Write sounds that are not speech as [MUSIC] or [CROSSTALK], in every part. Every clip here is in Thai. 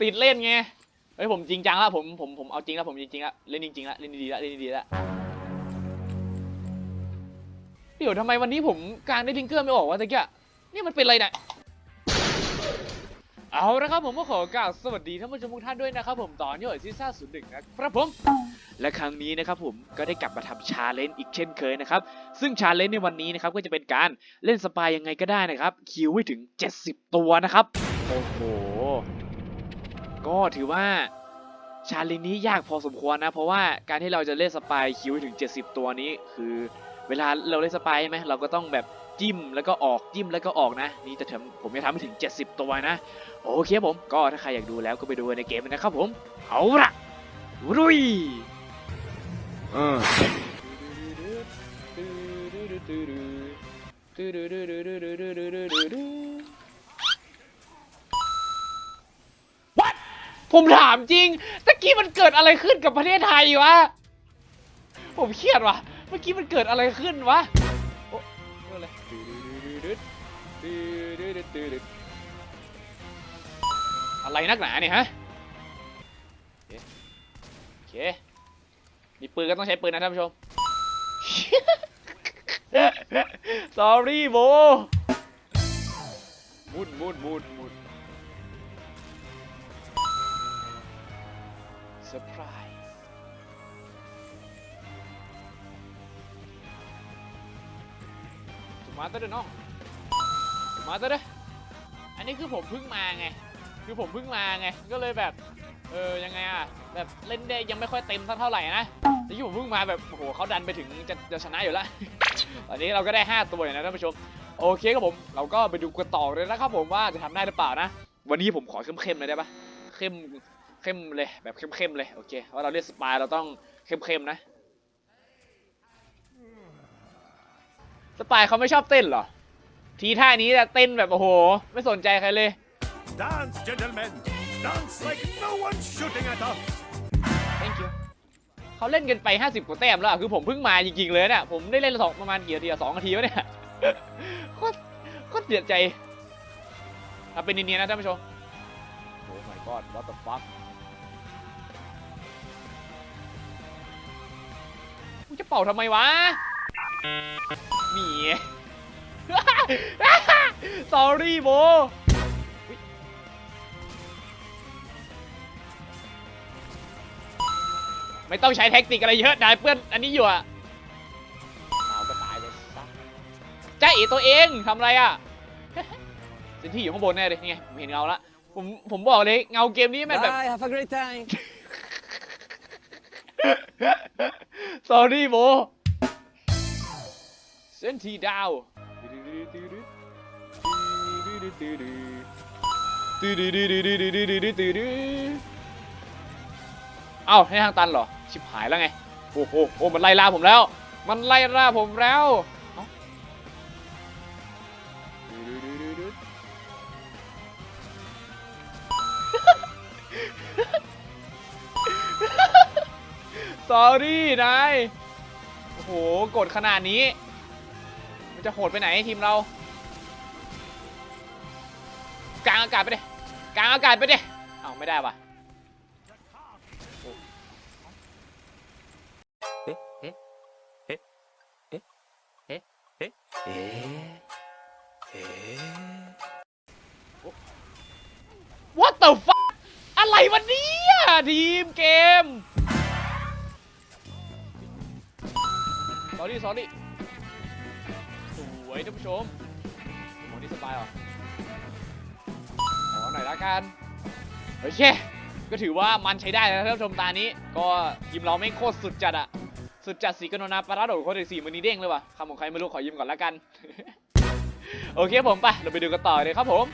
ติดเล่นไงเฮ้ยผมจริงจังแล้วผมผมผมเอาจริงแล้วผมจริงๆแล้วเล่นจริงๆแล้วเล่นดีๆแล้วเล่นดีๆแล้วเดี๋ยวทำไมวันนี้ผมกลางได้ทิงเกอร์ไม่ออกวะตะกี้นี่มันเป็นอะไรเนี่ยเอาละครับผมก็ขอกล่าวสวัสดีท่านผู้ชมทุกท่านด้วยนะครับผมตอนนี้อยู่ที่ซ่าศูนย์หนึ่งนะครับผม และครั้งนี้นะครับผมก็ได้กลับมาทำชาเลนจ์อีกเช่นเคยนะครับ ซึ่งชาเลนจ์ในวันนี้นะครับก็จะเป็นการเล่นสปายยังไงก็ได้นะครับ คิวให้ถึง 70 ตัวนะครับ โอ้โห ก็ถือว่าชาลนนี้ยากพอสมควรนะ เพราะว่าการที่เราจะเล่นสปายคิวถึง 70 ตัวนี้ คือเวลาเราเล่นสปายใช่ไหมเราก็ต้องแบบจิ้มแล้วก็ออกจิ้มแล้วก็ออกนะ นี่จะทำผมจะทำให้ถึง 70 ตัวนะ โอเคผม ก็ถ้าใครอยากดูแล้วก็ไปดูในเกมนะครับผม เอาละรุย What ผมถามจริงตะกี้มันเกิดอะไรขึ้นกับประเทศไทยวะ ผมเครียดวะเมื่อกี้มันเกิดอะไรขึ้นวะโอ้เมื่อไรอะไรนักหนาเนี่ยฮะโอเคมีปืนก็ต้องใช้ปืนนะท่านผู้ชม sorry โบมุดมุดมุดมุด ซอร์ไพรส์ถูกมาตัวเด้อน้องถูกมาตัวเด้ออันนี้คือผมเพิ่งมาไง คือผมเพิ่งมาไง ก็เลยแบบ เออ ยังไงอะแบบเล่นได้ยังไม่ค่อยเต็มสักเท่าไหร่นะ แต่ที่ผมเพิ่งมาแบบ โอ้โหเขาดันไปถึงจะจะชนะอยู่แล้ว ตอนนี้เราก็ได้ 5 ตัวอยู่นะท่านผู้ชม โอเคครับผม เราก็ไปดูกันต่อเลยนะครับผมว่าจะทำได้หรือเปล่านะ วันนี้ผมขอเข้มๆเลยได้ปะเข้ม เข้มเลยแบบเข้มๆเลยโอเคเพราะเราเล่นสปายเราต้องเข้มๆนะ สปายเขาไม่ชอบเต้นเหรอ ทีท่านี้จะเต้นแบบโอ้โห ไม่สนใจใครเลย Dance, gentlemen. Dance like no one's shooting at us. thank you เขาเล่นกันไป 50 กว่าแต้มแล้วอะคือผมเพิ่งมาจริงๆเลยเนี่ยผมได้เล่นสองประมาณกี่นาทีอะสองนาทีวะเนี่ยโคตรโคตรเสียใจถ้าเป็นเนียนๆนะท่านผู้ชมโอ้ my god what the fuck จะเป่าทำไมวะหมี sorry โบไม่ต้องใช้เทคนิคอะไรเยอะนายเพื่อนอันนี้อยู่อะตาวก็ตายไปซะจ้าเอ๋ตัวเองทำอะไรอะเซนที่อยู่ข้างบนแน่เลยนี่ไงผมเห็นเงาละผมผมบอกเลยเงาเกมนี้มันแบบ Bye, have a great time. Sorry โบเซนทีดาวเอ้าให้ทางตันเหรอ ชิบหายแล้วไง โอ้โหโอ้มันไล่ล่าผมแล้ว มันไล่ล่าผมแล้ว รี่นาย โอ้โหกดขนาดนี้ มันจะโหดไปไหนทีมเรา กลางอากาศไปดิกลางอากาศไปดิเอ้าไม่ได้ว่ะ What the fuck อะไรวะเนี่ยทีมเกม sorry sorry สวยท่านผู้ชมโหนี่สบายเหรอขอหน่อยละกันโอเค ก็ถือว่ามันใช้ได้นะท่านผู้ชมตานี้ ก็ทีมเราไม่โคตรสุดจัดอะสุดจัดสีกนนาปาราโดดโคตรสีมือนี้เด้งเลยว่ะคำของใครไม่รู้ขอยืมก่อนละกัน โอเคผมไปเราไปดูกันต่อเลยครับผม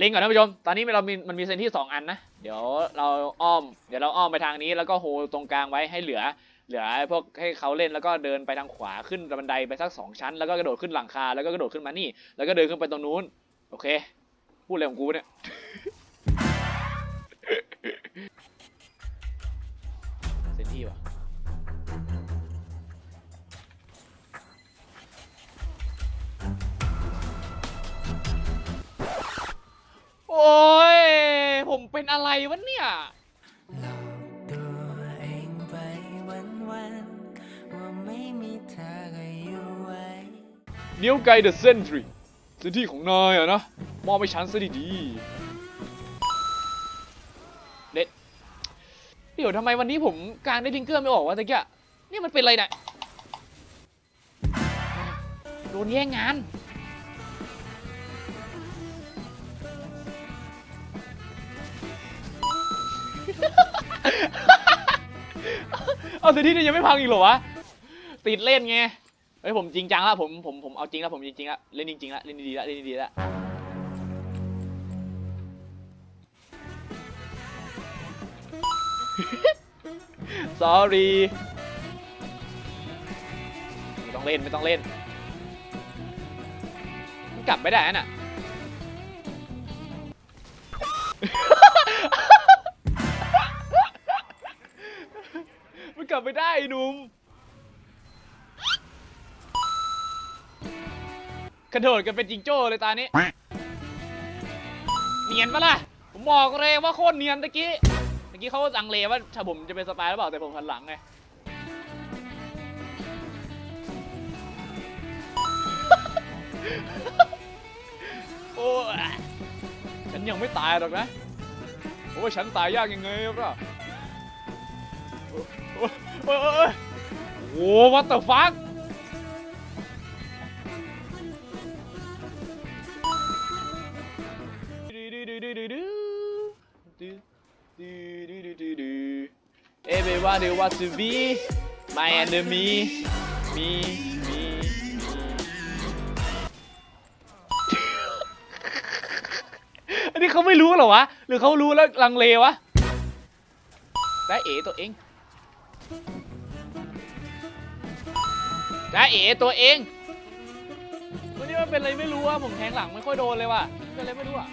ลิงก์ก่อนท่านผู้ชม ตอนนี้เรามีมันมีเซนที่ 2 อันนะ เดี๋ยวเราอ้อม เดี๋ยวเราอ้อมไปทางนี้แล้วก็โฮตรงกลางไว้ให้เหลือ เหลือพวกให้เขาเล่นแล้วก็เดินไปทางขวาขึ้นบันไดไปสักสองชั้น แล้วก็กระโดดขึ้นหลังคาแล้วก็กระโดดขึ้นมานี่ แล้วก็เดินขึ้นไปตรงนู้น โอเค พูดอะไรของกูเนี่ยเซนที่วะโอ้ย ผมเป็นอะไรวะเนี่ย เนียวไกเดอะเซนทรีพื้นที่ของนายอะนะ มอบให้ฉันซะดีๆเด็ดเดี๋ยวทำไมวันนี้ผมกลางได้ทิงเกอร์ไม่ออกวะตะกี้นี่มันเป็นอะไรเนี่ยโดนแย่งงาน เอาแต่ที่นี่ยังไม่พังอีกเหรอวะ ติดเล่นไง เฮ้ยผมจริงจังล้วผมผมผมเอาจริงล้วผมจริงๆแล้วเล่นจริงๆแล้วเล่นดีๆล้วเล่นดีๆล้ว sorry ไม่ต้องเล่นไม่ต้องเล่นกลับไม่ได้น่ะมันกลับไม่ได้นุ่ม กระโดดกันเป็นจิงโจ้เลยตานี้ เนียนปะล่ะ ผมบอกเลยว่าโคตรเนียนตะกี้ตะกี้เขาลังเลว่าถ้าผมจะเป็นสปายหรือเปล่าแต่ผมหันหลังไงโอ้ยฉันยังไม่ตายหรอกนะโอ้ฉันตายยากยังไงครับล่ะโอ้ยโอ้ยโอ้ยโอ้ยโอ้ what the fuck เอเบว่าเดว่าทูบี my enemy me me อันนี้เขาไม่รู้เหรอวะ หรือเขารู้แล้วลังเลวะ ได้เอตัวเอง ได้เอตัวเองวันนี้มันเป็นอะไรไม่รู้อะผมแทงหลังไม่ค่อยโดนเลยว่ะเป็นอะไรไม่รู้อะ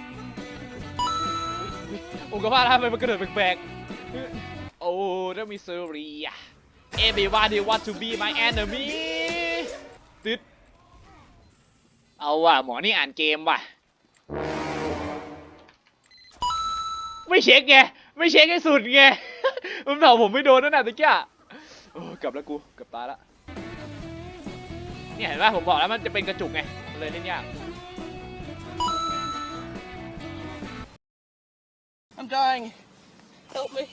อุ๊ยอุ๊ยอุกกาบาตทำไมมันกระโดดแปลกๆโอ้ได้มีเซอรีอะ Everybody want to be my enemy ตึ๊ดเอาว่ะหมอนี่อ่านเกมว่ะ ไม่เช็คไง ไม่เช็คให้สุดไง มันเผาผมไม่โดนนั่นน่ะตะกี้โอ้กลับแล้วกูกือบตาละเนี่ยเห็นป่ะผมบอกแล้วมันจะเป็นกระจุกไงมันเลยเล่นยาก dying. Help me.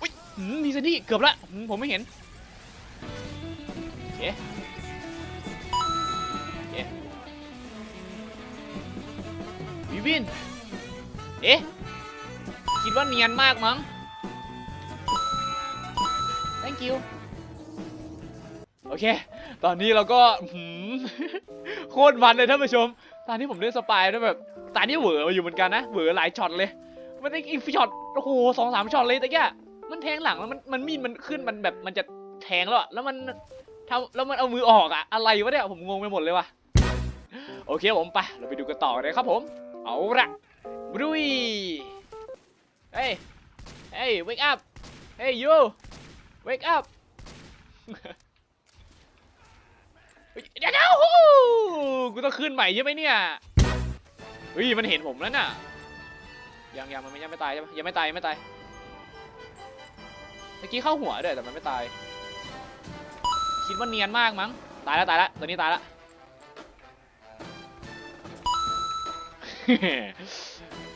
อุ้ยหืมมีซนดี้เกือบละหืมผมไม่เห็นโอเคโอเควิวิน เอ๊ะ คิดว่าเนียนมากมั้ง thank you โอเค ตอนนี้เราก็หืมโคตรมันเลยท่านผู้ชม ตอนนี้ผมเล่นสปายด้วยแบบตอนนี้เหวอมาอยู่เหมือนกันนะเหวอหลายช็อตเลยมันได้อีกช็อตโอ้โหสองสามช็อตเลยแต่แกมันแทงหลังแล้วมันมันมีดมันขึ้นมันแบบมันจะแทงแล้วอะแล้วมันทำแล้วมันเอามือออกอะอะไรวะเนี่ยผมงงไปหมดเลยว่ะโอเคผมไปเราไปดูกันต่อเลยครับผม เอาละบรุยเฮ้ยเฮ้ย wake up เฮ้ย you wake up เดี๋ยวเดี๋ยวโอ้กูต้องขึ้นใหม่ใช่ไหมเนี่ยเฮ้ยมันเห็นผมแล้วน่ะยังยังมันไม่ยังไม่ตายใช่ปะยังไม่ตายยังไม่ตายเมื่อกี้เข้าหัวด้วยแต่มันไม่ตาย คิดว่าเนียนมากมั้งตายแล้วตายแล้วตัวนี้ตายแล้ว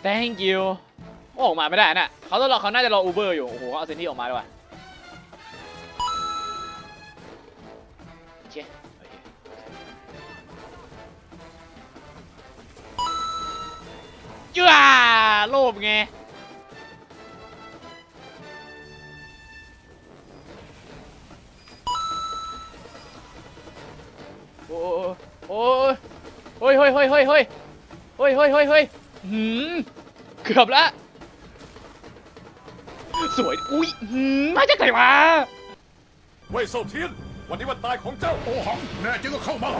thank you โอ้ออกมาไม่ได้น่ะเขาต้องรอเขาน่าจะรออูเบอร์อยู่โอ้โหเขาเอาเซนที่ออกมาด้วยว่ะโอเค เจ้าโลภไงโอ้โอ้โอ้ยเฮ้ยเฮ้ยเฮ้ยเฮ้ยเฮ้ยเฮ้ยเฮ้ยเฮ้ยหืมเกือบละสวยอุ้ยหืมมาจากไหนวะเว่ยเซาเทียนวันนี้วันตายของเจ้าโอหังแน่จริงก็เข้ามา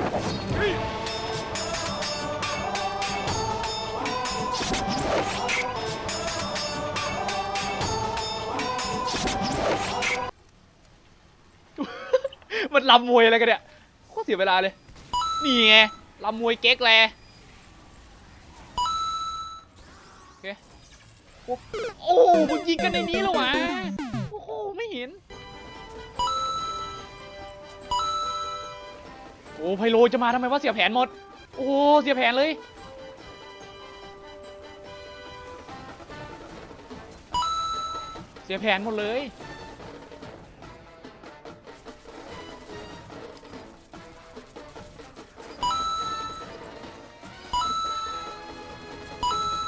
มันลำมวยอะไรกันเนี่ยโคตรเสียเวลาเลย นี่ไงลำมวยเก๊กแลเคโอ้โอ้มึงยิงกันในนี้เหรอวะโอ้โหไม่เห็น โอ้ไพโลจะมาทำไมวะเสียแผนหมด โอ้เสียแผนเลยเสียแผนหมดเลย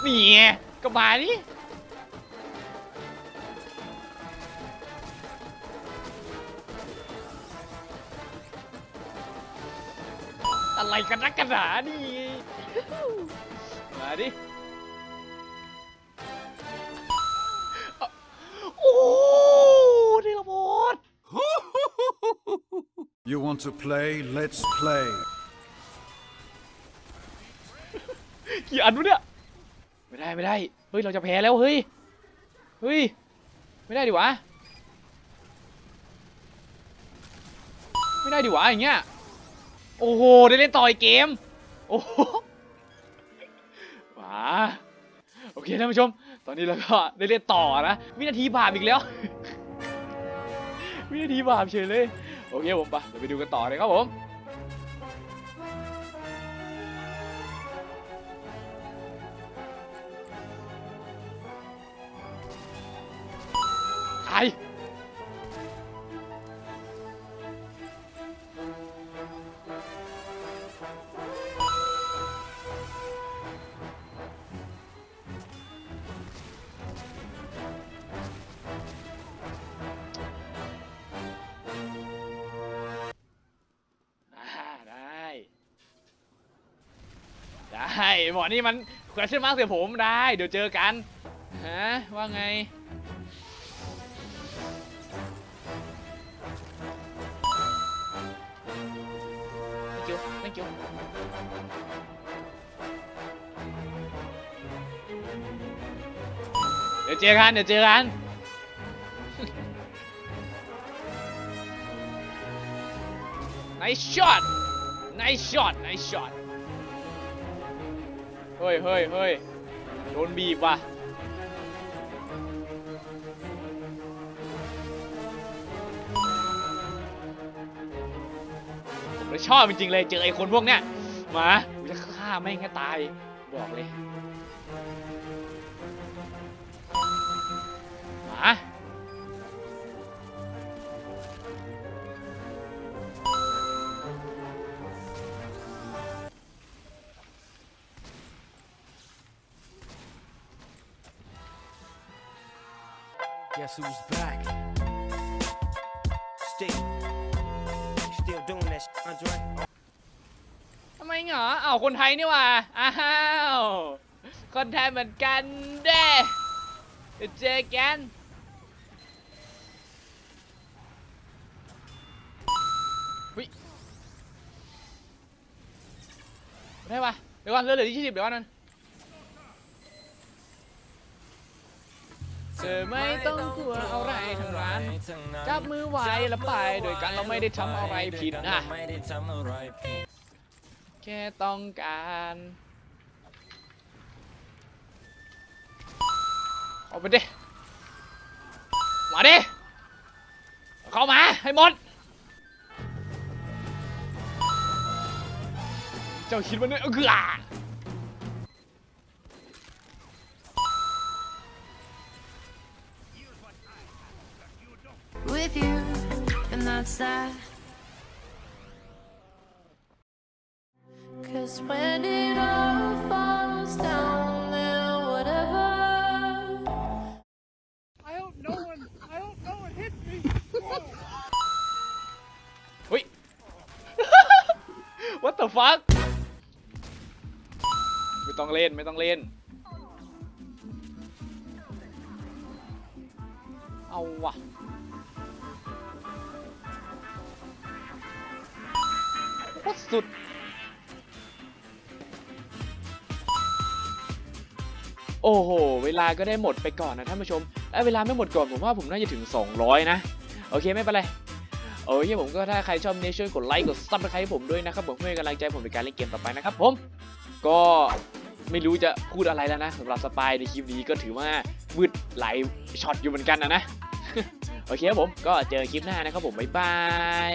นี่ไงก็มานี่อะไรกันนักกันหนานี่ มาดิ โอ้เดลโมด You want to play Let's play กี่อันวะเนี่ย ไม่ได้ไม่ได้ เฮ้ยเราจะแพ้แล้วเฮ้ย เฮ้ย ไม่ได้ดิวะ ไม่ได้ดิวะอย่างเงี้ย โอ้โหได้เล่นต่ออีกเกม โอ้โหมาโอเคท่านผู้ชม ตอนนี้เราก็ได้เล่นต่อนะวินาทีบาปอีกแล้ว วินาทีบาปเฉยเลย โอเคผมไปเดี๋ยวไปดูกันต่อเลยครับผม หมอนี่มันแควเชือกมากเสียผมได้ เดี๋ยวเจอกันฮะว่าไงไม่เกี่ยวไม่เกี่เดี๋ยวเจอกันเดี๋ยวเจอกันไนช็อตไนช็อตไนช็อต เฮ้ยเฮ้ยเฮ้ยโดนบีบว่ะผมเลยชอบจริงๆเลยเจอไอ้คนพวกเนี้ยมาจะฆ่าแม่งให้ตายบอกเลยมา Guess who's back? Still. Still doing that shit, Andre? ทำไมเหรออ้าวคนไทยนี่หว่า อ้าว คนไทยเหมือนกันเด้เจอกันเฮ้ยได้ปะเดี๋ยวก่อนเหลือเหลือที่ยี่สิบเดี๋ยวก่อนนั้น เธอไม่ต้องกลัวอะไรทั้งร้านจับมือไว้แล้วไปโดยกันเราไม่ได้ทำอะไรผิดนะไม่ได้ทำอะไรผิดแค่ต้องการเอาไปดิมาดิเข้ามาให้หมด เจ้าคิดว่าเนี่ยเออ with you, and that's that. Cause when it all falls down, then whatever. I hope no one, I hope no one hits me. เฮ้ย [LAUGHS] What the fuck ไม่ต้องเล่น ไม่ต้องเล่น เอาวะ โคตรสุด โอ้โห เวลาก็ได้หมดไปก่อนนะท่านผู้ชมและเวลาไม่หมดก่อนผมว่าผมน่าจะถึง 200 นะ โอเคไม่เป็นไรโอเคผมก็ถ้าใครชอบเนี้ช่วยกดไลค์กดซับสไครต์ผมด้วยนะครับผมเพื่อกำลังใจผมในการเล่นเกมต่อไปนะครับผม ก็ไม่รู้จะพูดอะไรแล้วนะสำหรับสปายในคลิปนี้ก็ถือว่ามืดหลายช็อตอยู่เหมือนกันนะนะ โอเคครับผมก็เจอคลิปหน้านะครับผม บ๊ายบาย